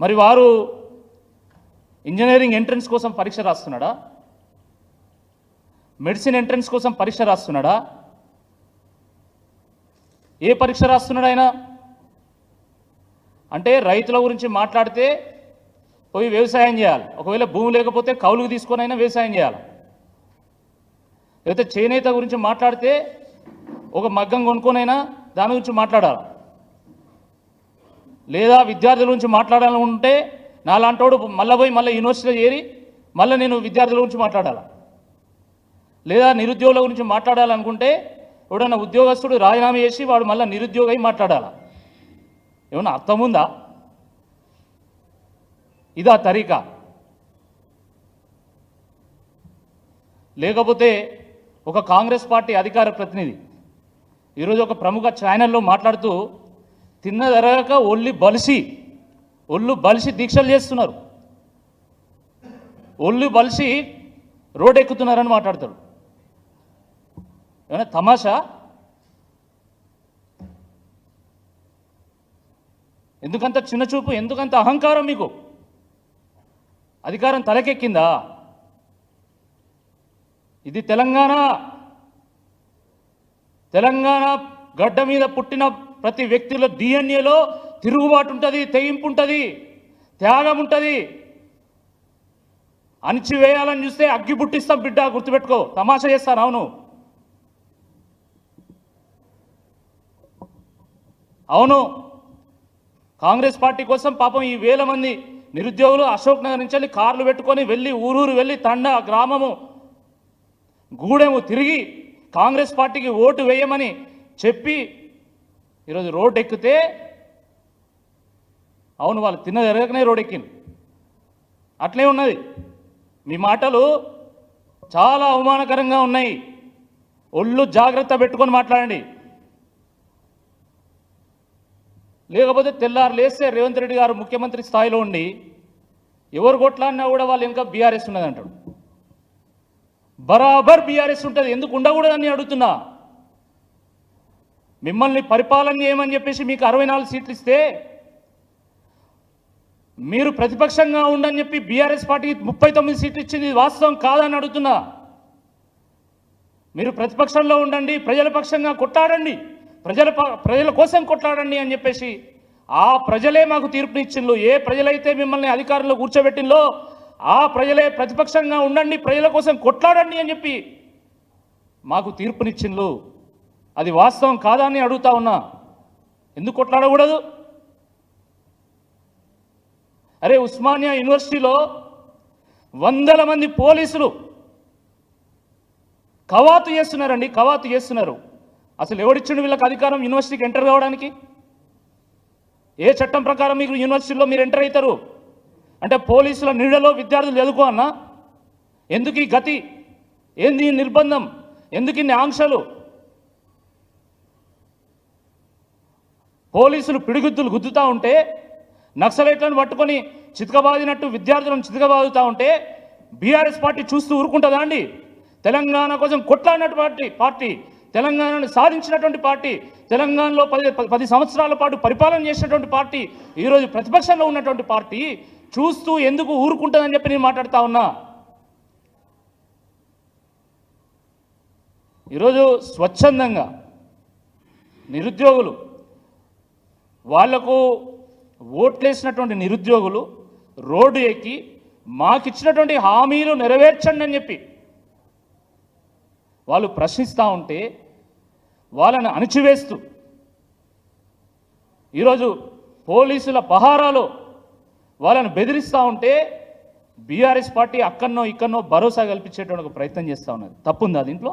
మరి వారు engineering entrance కోసం పరీక్ష రాస్తున్నాడా? మెడిసిన్ ఎంట్రన్స్ కోసం పరీక్ష రాస్తున్నాడా? ఏ పరీక్ష రాస్తున్నాడు ఆయన? అంటే రైతుల గురించి మాట్లాడితే పోయి వ్యవసాయం చేయాలి. ఒకవేళ భూమి లేకపోతే కౌలుకు తీసుకొని అయినా వ్యవసాయం చేయాలి. లేకపోతే చేనేత గురించి మాట్లాడితే ఒక మగ్గం కొనుక్కొనైనా దాని గురించి మాట్లాడాలి. లేదా విద్యార్థుల గురించి మాట్లాడాలనుకుంటే నాలాంటోడు మళ్ళీ పోయి మళ్ళీ యూనివర్సిటీలో చేరి మళ్ళీ నేను విద్యార్థుల గురించి మాట్లాడాలి? లేదా నిరుద్యోగుల గురించి మాట్లాడాలనుకుంటే ఎవడన్నా ఉద్యోగస్తుడు రాజీనామా చేసి వాడు మళ్ళీ నిరుద్యోగ అయి మాట్లాడాలా? ఏమన్నా అర్థం ఉందా? ఇదా తరీకా. లేకపోతే ఒక కాంగ్రెస్ పార్టీ అధికార ప్రతినిధి ఈరోజు ఒక ప్రముఖ ఛానల్లో మాట్లాడుతూ తిన్నదరగక ఒళ్ళి బలిసి ఒళ్ళు బలిసి దీక్షలు చేస్తున్నారు. ఒళ్ళు బలిసి రోడ్ ఎక్కుతున్నారని మాట్లాడతాడు ఏమైనా తమాషా? ఎందుకంత చిన్న చూపు ఎందుకంత అహంకారం మీకు? అధికారం తలకెక్కిందా? ఇది తెలంగాణ తెలంగాణ గడ్డ మీద పుట్టిన ప్రతి వ్యక్తిలో డిఎన్ఏలో తిరుగుబాటు ఉంటుంది తెగింపు ఉంటుంది త్యాగం ఉంటుంది. అణిచివేయాలని చూస్తే అగ్గి పుట్టిస్తాం బిడ్డ గుర్తుపెట్టుకో. తమాషా చేస్తాను అవును. అవును. కాంగ్రెస్ పార్టీ కోసం పాపం ఈ వేల మంది నిరుద్యోగులు అశోక్ నగర్ నుంచి వెళ్ళి కార్లు పెట్టుకొని వెళ్ళి ఊరూరు వెళ్ళి తండ గ్రామము గూడెము తిరిగి కాంగ్రెస్ పార్టీకి ఓటు వేయమని చెప్పి ఈరోజు రోడ్ ఎక్కితే అవును వాళ్ళు తిన్న జరగకనే రోడ్ ఎక్కింది అట్లే ఉన్నది. మీ మాటలు చాలా అవమానకరంగా ఉన్నాయి. ఒళ్ళు జాగ్రత్త పెట్టుకొని మాట్లాడండి. లేకపోతే తెల్లారు లేస్తే రేవంత్ రెడ్డి గారు ముఖ్యమంత్రి స్థాయిలో ఉండి ఎవరు కొట్లాడినా కూడా వాళ్ళు ఇంకా బీఆర్ఎస్ ఉన్నది అంటాడు. బరాబర్ బీఆర్ఎస్ ఉంటుంది. ఎందుకు ఉండకూడదని అడుగుతున్నా. మిమ్మల్ని పరిపాలన చేయమని చెప్పేసి మీకు అరవై నాలుగు సీట్లు ఇస్తే మీరు ప్రతిపక్షంగా ఉండని చెప్పి బీఆర్ఎస్ పార్టీకి ముప్పై తొమ్మిది సీట్లు ఇచ్చింది వాస్తవం కాదని అడుగుతున్నా. మీరు ప్రతిపక్షంలో ఉండండి ప్రజల పక్షంగా కొట్లాడండి ప్రజల ప్రజల కోసం కొట్లాడండి అని చెప్పేసి ఆ ప్రజలే మాకు తీర్పునిచ్చిండ్రు ఏ ప్రజలైతే మిమ్మల్ని అధికారంలో కూర్చోబెట్టిందో ఆ ప్రజలే ప్రతిపక్షంగా ఉండండి ప్రజల కోసం కొట్లాడండి అని చెప్పి మాకు తీర్పునిచ్చిండ్రు అది వాస్తవం కాదా అని అడుగుతా ఉన్నా. ఎందుకు కొట్లాడకూడదు? అరే ఉస్మానియా యూనివర్సిటీలో వందల మంది పోలీసులు కవాతు చేస్తున్నారండి కవాతు చేస్తున్నారు. అసలు ఎవడిచ్చిండు వీళ్ళకి అధికారం యూనివర్సిటీకి ఎంటర్ కావడానికి? ఏ చట్టం ప్రకారం మీకు యూనివర్సిటీలో మీరు ఎంటర్ అవుతారు? అంటే పోలీసుల నీడలో విద్యార్థులు చదువుకో అన్నా? ఎందుకు ఈ గతి? ఏంది ఈ నిర్బంధం? ఎందుకు ఇన్ని ఆంక్షలు? పోలీసులు పిడిగుద్దులు గుద్దుతూ ఉంటే నక్సలైట్లను పట్టుకొని చితకబాదినట్టు విద్యార్థులను చితకబాదుతూ ఉంటే బీఆర్ఎస్ పార్టీ చూస్తూ ఊరుకుంటుందా అండి? తెలంగాణ కోసం కొట్లాడినటువంటి పార్టీ తెలంగాణను సాధించినటువంటి పార్టీ తెలంగాణలో పది పది సంవత్సరాల పాటు పరిపాలన చేసినటువంటి పార్టీ ఈరోజు ప్రతిపక్షంలో ఉన్నటువంటి పార్టీ చూస్తూ ఎందుకు ఊరుకుంటుందని చెప్పి నేను మాట్లాడుతూ ఉన్నా. ఈరోజు స్వచ్ఛందంగా నిరుద్యోగులు వాళ్ళకు ఓట్లేసినటువంటి నిరుద్యోగులు రోడ్డు ఎక్కి మాకిచ్చినటువంటి హామీలు నెరవేర్చండి అని చెప్పి వాళ్ళు ప్రశ్నిస్తూ ఉంటే వాళ్ళని అణిచివేస్తూ ఈరోజు పోలీసుల పహారాలో వాళ్ళని బెదిరిస్తూ ఉంటే బీఆర్ఎస్ పార్టీ అక్కడనో ఇక్కడనో భరోసా కల్పించేటువంటి ప్రయత్నం చేస్తూ ఉన్నది. తప్పుందా దీంట్లో?